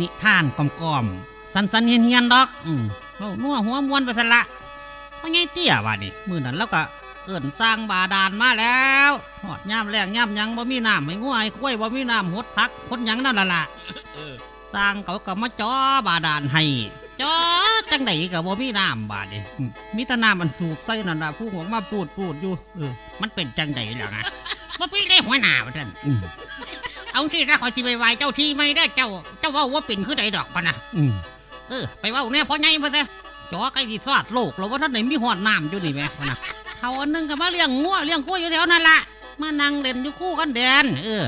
นิทานกล่อมๆสันสันๆเฮียนเฮียนๆดอก อืมเว้านัวหัวมวนไปซะละเพราะไงเตี้ยว่านี่มื้อนั้นแล้วก็เอิ้นสร้างบาดาลมาแล้วหอดย่ามแรงย่ามหยังบ่มีน้ำให้งัวให้กล้วยบ่มีน้ำหดพักคนหยังนั่นล่ะล่ะสร้างเขาก็มาจ่อบาดาลให้จ่อจังไดก็บ่มีน้ำบาดนี่อืมมีแต่น้ำมันสูบใส่นั่นน่ะผู้หวงมาปูดปูดอยู่เออมันเป็นจังไดล่ะนะบ่พี่ได้หัวหน้าว่าท่านอืม เอาที่ถ้าขอยสิไปไหวเจ้าที่ไม่ได้เจ้า เจ้าเว่าว่าเป็นคือใดดอกปะนะอืมเออไปเว่าเนี่ยพ่อใหญ่มาซะจอใกล้สิซอดโลกแล้วว่าท่านไหนมีหอดน้ำอยู่นี่แหม่พะนะเขาอันหนึงก็มาเลี้ยงงัวเลี้ยงกล้วยอยู่แถวนั่นละมานั่งเล่นอยู่คู่กันแดน เออ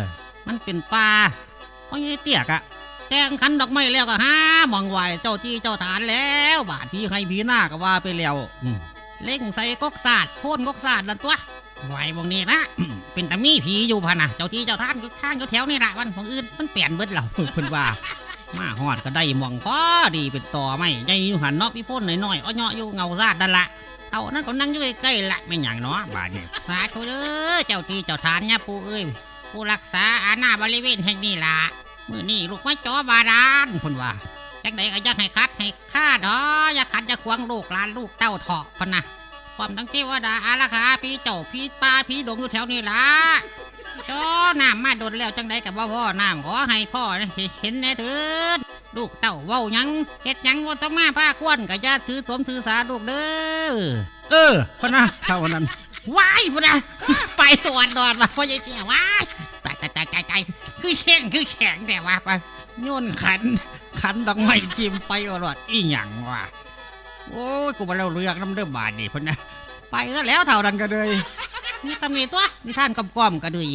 มันเป็นป่าเพราะไงเตี้ยกะแต่งขันดอกไม้แล้วก็หาหมองไหวเจ้าที่เจ้าฐานแล้ว บาดพี่ให้พี่หน้าก็ว่าไปแล้วอืมเล่งใส่กกศาสตร์โพ่นกกศาสตร์นั่นตัว ไหวบงนี้นะเป็นตามีผีอยู่พะนะเจ้าที่เจ้าท่านอยู่ข้างอยู่แถวนี่ละวันของอื่นมันเปลี่ยนเบิดเราเพิ่นว่า มาหอดก็ได้มองพอดีเป็นต่อไม่ใหญ่อยู่หันเนาะพี่พ่นหน่อยๆอ้อเนาะอยู่เงาซาดนั่นละเอานั่นก็นั่งอยู่ใกล้ๆละไม่หยังเนาะบาดนี้สาธุเด้อเจ้าที่เจ้าทานเนี่ยปู่เอ้ยผู้รักษาอาณาบริเวณแห่งนี้ล่ะมื้อนี้ลูกมาจอบาดาลเพิ่นว่าจังใดก็อยากให้คัดให้ฆ่าดออย่าขัดอย่าขวางลูกหลานลูกเต้าเถาะพะนะ ความทั้งเทวดาอารักขาพี่เจ้าพี่ป้าพี่ดงอยู่แถวนี้ล่ะจอน้ำมาโดนแล้วจังใดกับว่าพ่อน้ำขอให้พ่อเห็นแน่เถิดลูกเต้าเว้าหยังเฮ็ดหยังว่าต้องมาผ้าควนก็อย่าถือสวมถือสาลูกเด้อเออพะนะเท่านั้นว้ายพุ่นนะไปสวนดอนมาพ่อใหญ่เตี้ยว้ายตายตายตายตายตายคือแข็งคือแข็งแต่ว่าไปโยนขันขันดอกไม้จิ้มไปอรอดอีหยังวะ โอ้ยกูมาเล่าเรื่องน้ำเด้อบาดนี่พนะไปซะแล้วเท่านั้นก็เลยมีตำหนิตัวนี่ท่านกำก้อมก็เลย